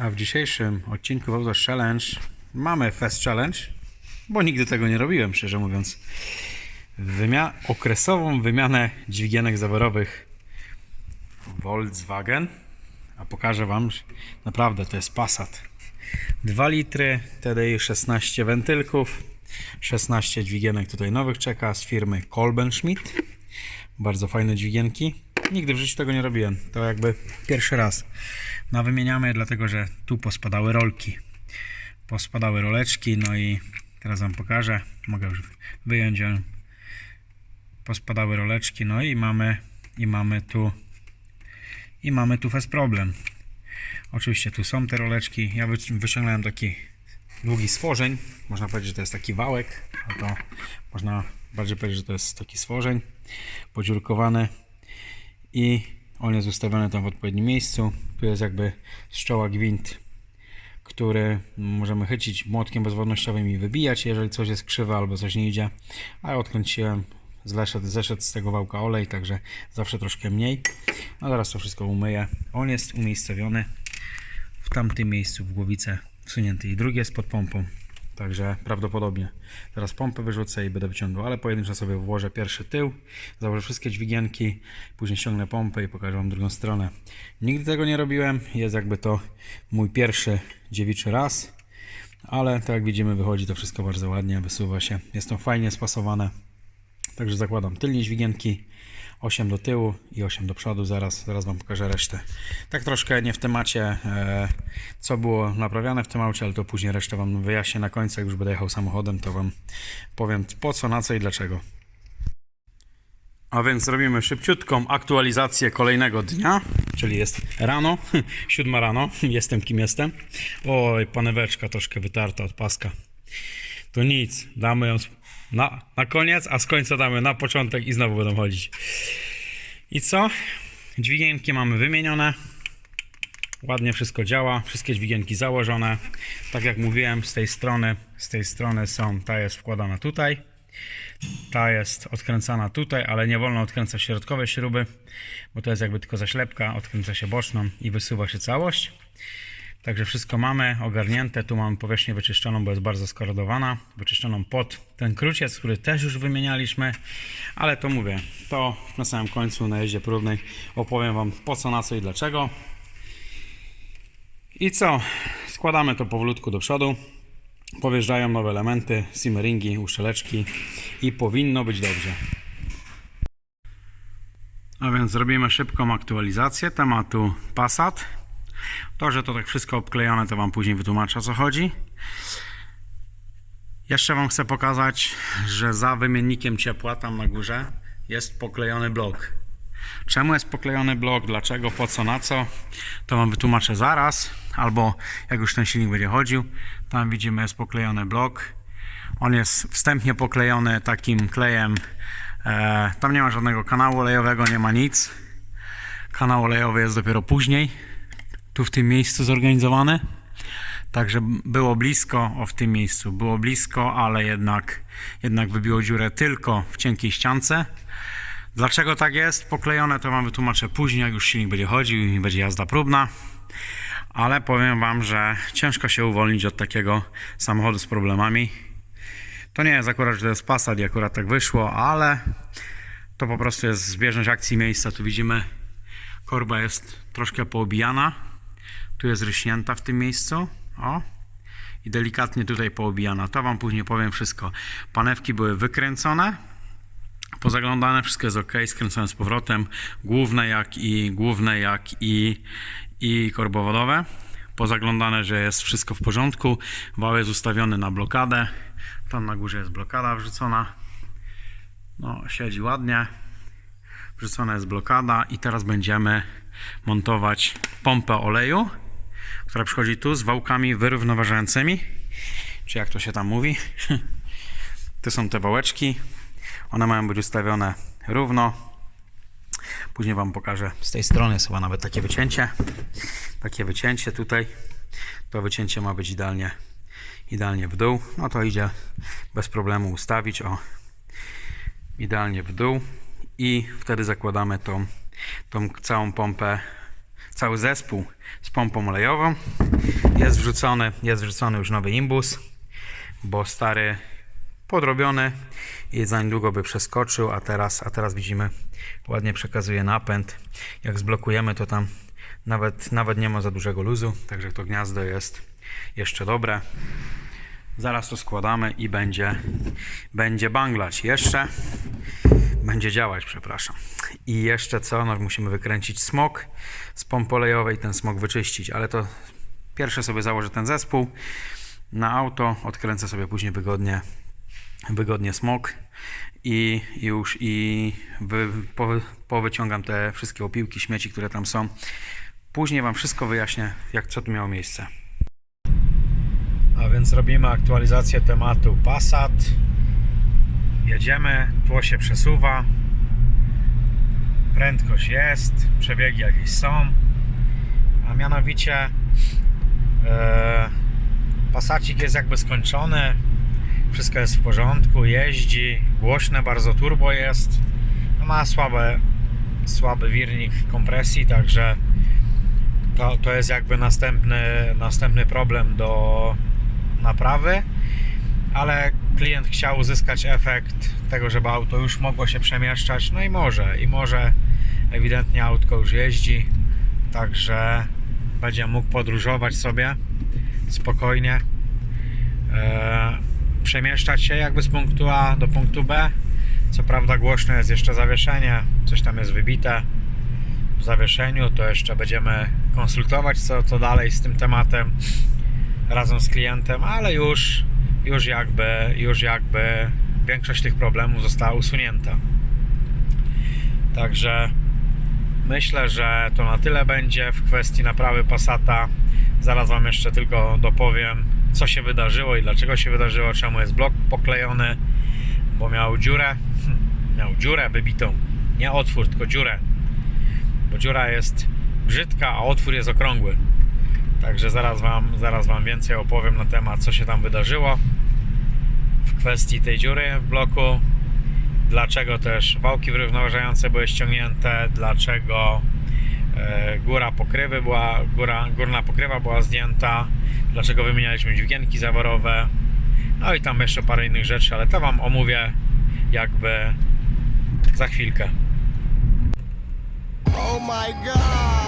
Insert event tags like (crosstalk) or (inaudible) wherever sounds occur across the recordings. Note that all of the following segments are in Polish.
A w dzisiejszym odcinku Wałdos Challenge mamy Fest Challenge, bo nigdy tego nie robiłem, szczerze mówiąc. Wymia- okresową wymianę dźwigienek zaworowych Volkswagen. A pokażę Wam, naprawdę to jest Passat. 2 litry, TDI 16 wentylków, 16 dźwigienek tutaj nowych czeka z firmy Kolbenschmidt. Bardzo fajne dźwigienki. Nigdy w życiu tego nie robiłem. To jakby pierwszy raz. No wymieniamy dlatego, że tu pospadały rolki. Pospadały roleczki, no i teraz Wam pokażę. Mogę już wyjąć. ale Pospadały roleczki, no i mamy i mamy tu i mamy tu fest problem. Oczywiście tu są te roleczki. Ja wyci- wyciągnąłem taki długi stworzeń. Można powiedzieć, że to jest taki wałek. A to można bardziej powiedzieć, że to jest taki stworzeń podziurkowany i on jest ustawiony tam w odpowiednim miejscu. Tu jest jakby z czoła gwint, który możemy chycić młotkiem bezwodnościowym i wybijać, jeżeli coś jest krzywe albo coś nie idzie. A ja odkręciłem, zeszedł, zeszedł z tego wałka olej, także zawsze troszkę mniej. A zaraz to wszystko umyję. On jest umiejscowiony w tamtym miejscu w głowicy wsunięty i drugi jest pod pompą. Także prawdopodobnie. Teraz pompę wyrzucę i będę wyciągał, ale pojedynczo sobie włożę pierwszy tył, założę wszystkie dźwigienki, później ściągnę pompę i pokażę Wam drugą stronę. Nigdy tego nie robiłem, jest jakby to mój pierwszy dziewiczy raz, ale tak jak widzimy wychodzi to wszystko bardzo ładnie, wysuwa się, jest to fajnie spasowane. Także zakładam tylnie dźwigienki, 8 do tyłu i 8 do przodu. Zaraz, zaraz Wam pokażę resztę. Tak troszkę nie w temacie, e, co było naprawiane w tym aucie, ale to później resztę Wam wyjaśnię na końcu. Jak już będę jechał samochodem, to Wam powiem po co, na co i dlaczego. A więc robimy szybciutką aktualizację kolejnego dnia, czyli jest rano, (laughs) siódma rano, (laughs) jestem kim jestem. Oj, paneweczka troszkę wytarta od paska. To nic, damy ją na, na koniec, a z końca damy na początek i znowu będą chodzić. I co? Dźwigienki mamy wymienione. Ładnie wszystko działa, wszystkie dźwigienki założone. Tak jak mówiłem, z tej strony, z tej strony są, ta jest wkładana tutaj. Ta jest odkręcana tutaj, ale nie wolno odkręcać środkowej śruby, bo to jest jakby tylko zaślepka, odkręca się boczną i wysuwa się całość. Także wszystko mamy ogarnięte. Tu mamy powierzchnię wyczyszczoną, bo jest bardzo skorodowana. Wyczyszczoną pod ten kruciec, który też już wymienialiśmy. Ale to mówię, to na samym końcu na jeździe próbnej opowiem Wam po co, na co i dlaczego. I co? Składamy to powolutku do przodu. Powjeżdżają nowe elementy, simmeringi, uszczeleczki i powinno być dobrze. A więc zrobimy szybką aktualizację tematu Passat. To, że to tak wszystko obklejone, to Wam później wytłumaczę o co chodzi. Jeszcze Wam chcę pokazać, że za wymiennikiem ciepła tam na górze jest poklejony blok. Czemu jest poklejony blok, dlaczego, po co, na co, to Wam wytłumaczę zaraz. Albo jak już ten silnik będzie chodził, tam widzimy jest poklejony blok. On jest wstępnie poklejony takim klejem. E, tam nie ma żadnego kanału olejowego, nie ma nic. Kanał olejowy jest dopiero później tu w tym miejscu zorganizowany. Także było blisko, o w tym miejscu było blisko, ale jednak, jednak wybiło dziurę tylko w cienkiej ściance. Dlaczego tak jest poklejone, to Wam wytłumaczę później, jak już silnik będzie chodził i będzie jazda próbna. Ale powiem Wam, że ciężko się uwolnić od takiego samochodu z problemami. To nie jest akurat, że to jest Passat i akurat tak wyszło, ale to po prostu jest zbieżność akcji miejsca. Tu widzimy, korba jest troszkę poobijana. Tu jest ryśnięta w tym miejscu. O. I delikatnie tutaj poobijana. To Wam później powiem wszystko. Panewki były wykręcone. Pozaglądane, wszystko jest ok, skręcone z powrotem. Główne jak i główne jak i, i korbowodowe. Pozaglądane, że jest wszystko w porządku. Wał jest ustawiony na blokadę. Tam na górze jest blokada wrzucona. No, siedzi ładnie. Wrzucona jest blokada i teraz będziemy montować pompę oleju, która przychodzi tu z wałkami wyrównoważającymi, czy jak to się tam mówi. (laughs) Tu są te wałeczki. One mają być ustawione równo. Później Wam pokażę. Z tej strony jest chyba nawet takie wycięcie. Takie wycięcie tutaj. To wycięcie ma być idealnie, idealnie w dół. No to idzie bez problemu ustawić. O, idealnie w dół. I wtedy zakładamy tą, tą całą pompę cały zespół z pompą olejową. Jest wrzucony, jest wrzucony już nowy imbus, bo stary podrobiony i za niedługo by przeskoczył, a teraz, a teraz widzimy ładnie przekazuje napęd. Jak zblokujemy to tam nawet, nawet nie ma za dużego luzu, także to gniazdo jest jeszcze dobre. Zaraz to składamy i będzie, będzie banglać. Jeszcze będzie działać, przepraszam. I jeszcze co? No, musimy wykręcić smok z pompy olejowej, ten smok wyczyścić, ale to pierwsze sobie założę ten zespół na auto, odkręcę sobie później wygodnie, wygodnie smok i już i wy, po, powyciągam te wszystkie opiłki, śmieci, które tam są. Później Wam wszystko wyjaśnię, jak co tu miało miejsce. A więc robimy aktualizację tematu Passat. Jedziemy, tło się przesuwa. Prędkość jest, przebiegi jakieś są. A mianowicie e, Passacik jest jakby skończony. Wszystko jest w porządku, jeździ, głośne, bardzo turbo jest. No ma słabe, słaby wirnik kompresji, także to, to jest jakby następny, następny problem do naprawy, ale klient chciał uzyskać efekt tego, żeby auto już mogło się przemieszczać, no i może, i może ewidentnie autko już jeździ, także będzie mógł podróżować sobie spokojnie, e, przemieszczać się jakby z punktu A do punktu B. Co prawda głośno jest jeszcze zawieszenie, coś tam jest wybite w zawieszeniu, to jeszcze będziemy konsultować co, co dalej z tym tematem razem z klientem, ale już, już jakby, już jakby większość tych problemów została usunięta. Także myślę, że to na tyle będzie w kwestii naprawy Passata. Zaraz Wam jeszcze tylko dopowiem, co się wydarzyło i dlaczego się wydarzyło, czemu jest blok poklejony, bo miał dziurę, (laughs) miał dziurę wybitą, nie otwór, tylko dziurę, bo dziura jest brzydka, a otwór jest okrągły. Także zaraz wam, zaraz wam więcej opowiem na temat, co się tam wydarzyło w kwestii tej dziury w bloku. Dlaczego też wałki wyrównażające były ściągnięte, dlaczego e, góra pokrywy była, góra, górna pokrywa była zdjęta, dlaczego wymienialiśmy dźwigienki zaworowe. No i tam jeszcze parę innych rzeczy, ale to wam omówię jakby za chwilkę. Oh my god!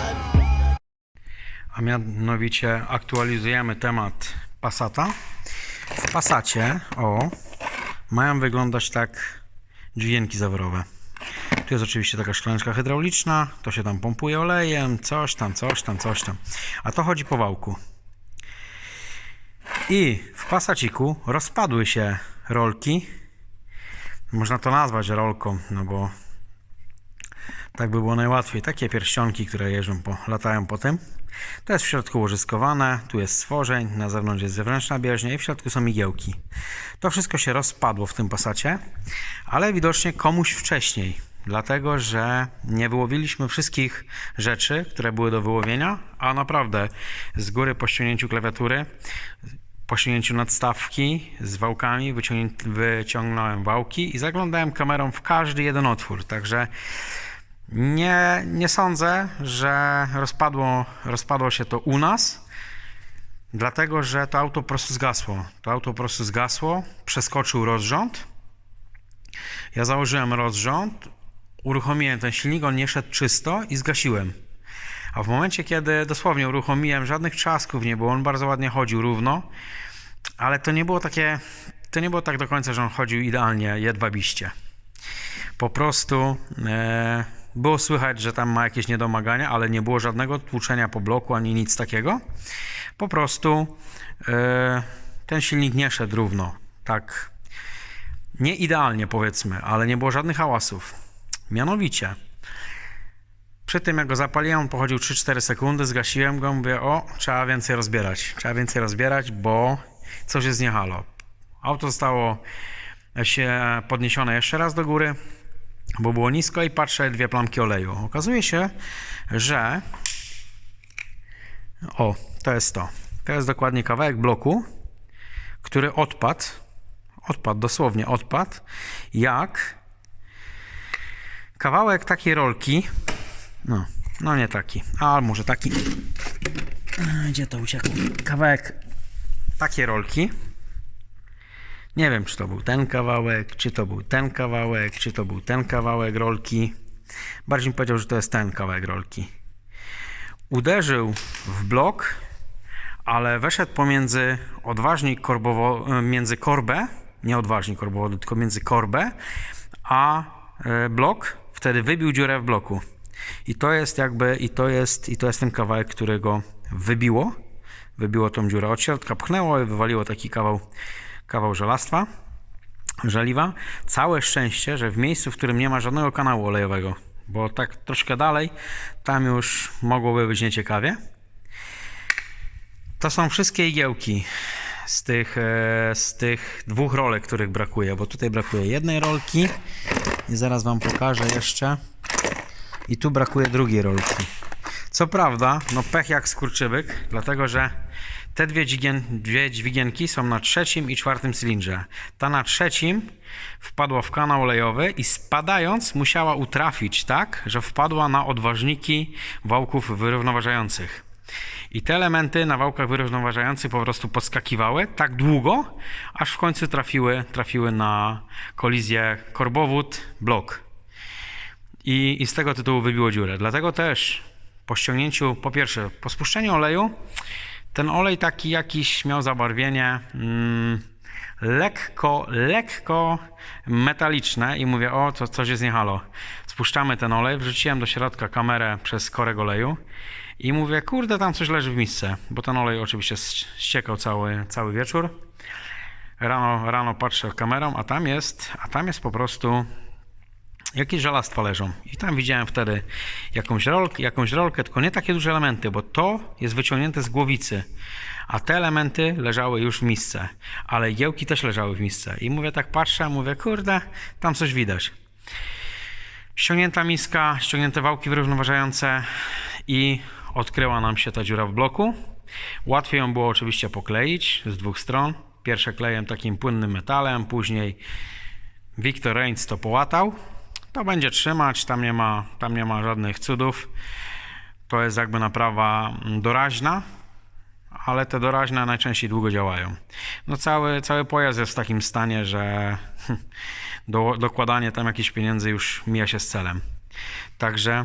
A mianowicie aktualizujemy temat Passata. W Passacie, o, mają wyglądać tak dźwięki zaworowe. Tu jest oczywiście taka szklaneczka hydrauliczna, to się tam pompuje olejem, coś tam, coś tam, coś tam. A to chodzi po wałku. I w Passaciku rozpadły się rolki. Można to nazwać rolką, no bo tak by było najłatwiej. Takie pierścionki, które jeżdżą po, latają po tym. To jest w środku łożyskowane, tu jest stworzeń, na zewnątrz jest zewnętrzna bieżnia i w środku są igiełki. To wszystko się rozpadło w tym pasacie, ale widocznie komuś wcześniej, dlatego że nie wyłowiliśmy wszystkich rzeczy, które były do wyłowienia, a naprawdę z góry po ściągnięciu klawiatury, po nadstawki z wałkami wyciągnąłem wałki i zaglądałem kamerą w każdy jeden otwór, także nie, nie sądzę, że rozpadło, rozpadło się to u nas, dlatego że to auto po prostu zgasło. To auto po prostu zgasło, przeskoczył rozrząd. Ja założyłem rozrząd, uruchomiłem ten silnik, on nie szedł czysto i zgasiłem. A w momencie, kiedy dosłownie uruchomiłem, żadnych trzasków nie było, on bardzo ładnie chodził równo, ale to nie było takie, to nie było tak do końca, że on chodził idealnie, jedwabiście po prostu e, było słychać, że tam ma jakieś niedomagania, ale nie było żadnego tłuczenia po bloku ani nic takiego. Po prostu e, ten silnik nie szedł równo. Tak, nie idealnie powiedzmy, ale nie było żadnych hałasów. Mianowicie, przy tym jak go zapaliłem, on pochodził 3-4 sekundy, zgasiłem go, mówię, o, trzeba więcej rozbierać. Trzeba więcej rozbierać, bo coś jest nie halo. Auto zostało się podniesione jeszcze raz do góry, bo było nisko i patrzę dwie plamki oleju. Okazuje się, że o, to jest to. To jest dokładnie kawałek bloku, który odpadł, odpadł, dosłownie odpadł, jak kawałek takiej rolki, no, No nie taki, a może taki. Gdzie to uciekł? Kawałek takie rolki. Nie wiem, czy to był ten kawałek, czy to był ten kawałek, czy to był ten kawałek rolki. Bardziej mi powiedział, że to jest ten kawałek rolki. Uderzył w blok, ale weszedł pomiędzy odważnik korbowo, między korbę, nie odważnik korbowodu, tylko między korbę, a e, blok. Wtedy wybił dziurę w bloku. I to jest jakby, i to jest, i to jest ten kawałek, którego wybiło. Wybiło tą dziurę od środka, pchnęło i wywaliło taki kawał, kawał żelastwa, żeliwa. Całe szczęście, że w miejscu, w którym nie ma żadnego kanału olejowego, bo tak troszkę dalej, tam już mogłoby być nieciekawie. To są wszystkie igiełki z tych, e, z tych dwóch rolek, których brakuje, bo tutaj brakuje jednej rolki i zaraz Wam pokażę jeszcze. I tu brakuje drugiej rolki. Co prawda, no pech jak skurczybyk, dlatego że te dwie, dźwigien, dwie dźwigienki są na trzecim i czwartym cylindrze. Ta na trzecim wpadła w kanał olejowy i spadając musiała utrafić tak, że wpadła na odważniki wałków wyrównoważających. I te elementy na wałkach wyrównoważających po prostu podskakiwały tak długo, aż w końcu trafiły, trafiły na kolizję korbowód, blok. I, I z tego tytułu wybiło dziurę. Dlatego też po ściągnięciu, po pierwsze, po spuszczeniu oleju, ten olej taki jakiś miał zabarwienie mm, lekko, lekko metaliczne i mówię, o, to coś jest nie halo. Spuszczamy ten olej, wrzuciłem do środka kamerę przez korek oleju i mówię, kurde, tam coś leży w misce, bo ten olej oczywiście ściekał cały, cały wieczór. Rano, rano patrzę kamerą, a tam jest, a tam jest po prostu jakieś żelastwa leżą. I tam widziałem wtedy jakąś rolkę, jakąś rolkę, tylko nie takie duże elementy, bo to jest wyciągnięte z głowicy, a te elementy leżały już w misce, ale igiełki też leżały w misce. I mówię, tak patrzę, mówię, kurde, tam coś widać. Ściągnięta miska, ściągnięte wałki wyrównoważające i odkryła nam się ta dziura w bloku. Łatwiej ją było oczywiście pokleić z dwóch stron. Pierwsze klejem takim płynnym metalem, później Victor Reigns to połatał. To będzie trzymać, tam nie ma, tam nie ma żadnych cudów. To jest jakby naprawa doraźna, ale te doraźne najczęściej długo działają. No cały, cały pojazd jest w takim stanie, że (laughs) do, dokładanie tam jakichś pieniędzy już mija się z celem. Także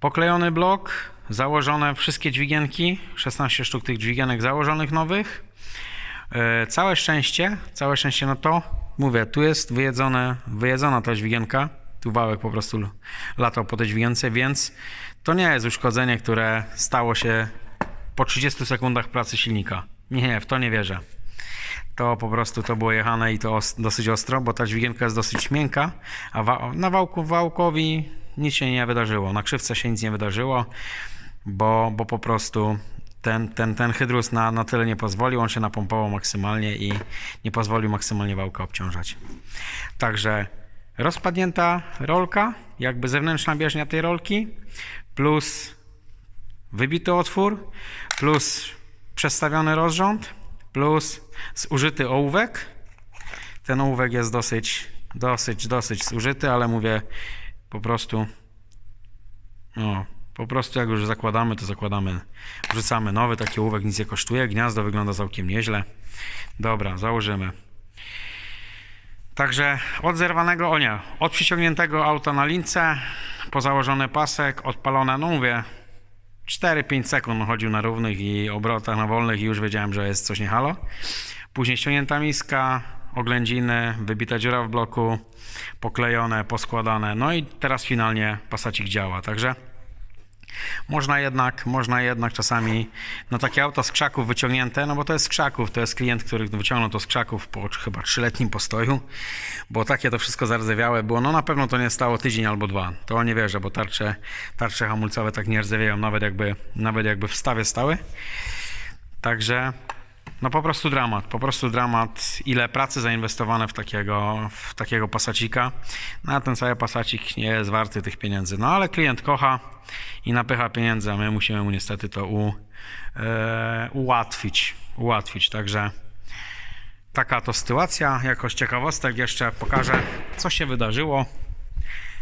poklejony blok, założone wszystkie dźwigienki, 16 sztuk tych dźwigienek założonych nowych. E, Całe szczęście, całe szczęście no to, mówię, tu jest wyjedzone, wyjedzona ta dźwigienka, tu wałek po prostu latał po tej dźwigience, więc to nie jest uszkodzenie, które stało się po 30 sekundach pracy silnika. Nie, w to nie wierzę. To po prostu to było jechane i to os- dosyć ostro, bo ta dźwigienka jest dosyć miękka, a wa- na wałku wałkowi nic się nie wydarzyło. Na krzywce się nic nie wydarzyło, bo, bo po prostu ten, ten, ten hydrus na, na tyle nie pozwolił, on się napompował maksymalnie i nie pozwolił maksymalnie wałka obciążać. Także rozpadnięta rolka, jakby zewnętrzna bieżnia tej rolki, plus wybity otwór, plus przestawiony rozrząd, plus zużyty ołówek. Ten ołówek jest dosyć, dosyć, dosyć zużyty, ale mówię po prostu, no, po prostu jak już zakładamy, to zakładamy, wrzucamy nowy, taki ołówek nic nie kosztuje, gniazdo wygląda całkiem nieźle. Dobra, założymy. Także od zerwanego, o nie, od przyciągniętego auta na lince, po założony pasek, odpalone, no mówię, 4-5 sekund chodził na równych i obrotach na wolnych i już wiedziałem, że jest coś nie halo. Później ściągnięta miska, oględziny, wybita dziura w bloku, poklejone, poskładane, no i teraz finalnie pasacik działa, także można jednak, można jednak czasami, no takie auto z krzaków wyciągnięte, no bo to jest z krzaków, to jest klient, który wyciągnął to z krzaków po chyba trzyletnim postoju, bo takie to wszystko zardzewiałe było, no na pewno to nie stało tydzień albo dwa, to nie wierzę, bo tarcze, tarcze hamulcowe tak nie rdzewieją, nawet jakby, nawet jakby w stawie stały. Także no po prostu dramat, po prostu dramat. Ile pracy zainwestowane w takiego, w takiego pasacika. No a ten cały pasacik nie jest warty tych pieniędzy. No ale klient kocha i napycha pieniędzy, a my musimy mu niestety to u, e, ułatwić. Ułatwić, także taka to sytuacja. Jako z ciekawostek jeszcze pokażę, co się wydarzyło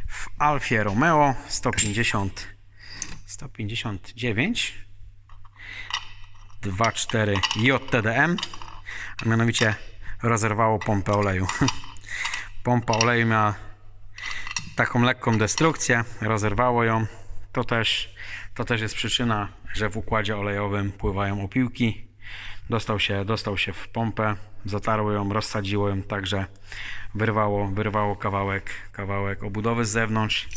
w Alfie Romeo 150 159 2.4 JTDM, a mianowicie rozerwało pompę oleju. (laughs) Pompa oleju miała taką lekką destrukcję, rozerwało ją. To też, to też jest przyczyna, że w układzie olejowym pływają opiłki. Dostał się, dostał się w pompę, zatarło ją, rozsadziło ją, także wyrwało, wyrwało kawałek, kawałek obudowy z zewnątrz.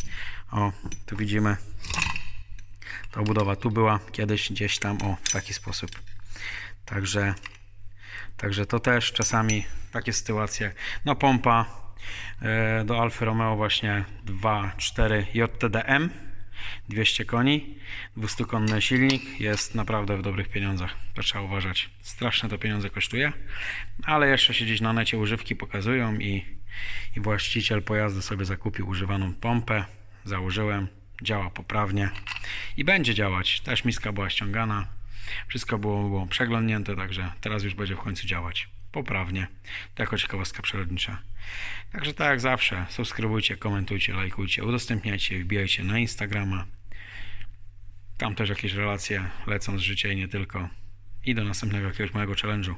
O, tu widzimy, ta obudowa tu była kiedyś gdzieś tam, o, w taki sposób. Także, także to też czasami takie sytuacje. No pompa e, do Alfa Romeo właśnie 2.4 JTDM 200 koni, 200-konny silnik jest naprawdę w dobrych pieniądzach. To trzeba uważać. Straszne to pieniądze kosztuje, ale jeszcze się gdzieś na necie używki pokazują i, i właściciel pojazdu sobie zakupił używaną pompę. Założyłem, działa poprawnie i będzie działać. Też miska była ściągana, wszystko było, było przeglądnięte, także teraz już będzie w końcu działać poprawnie. To jako ciekawostka przyrodnicza. Także tak jak zawsze, subskrybujcie, komentujcie, lajkujcie, udostępniajcie, wbijajcie na Instagrama. Tam też jakieś relacje lecą z życia i nie tylko. I do następnego jakiegoś małego challenge'u.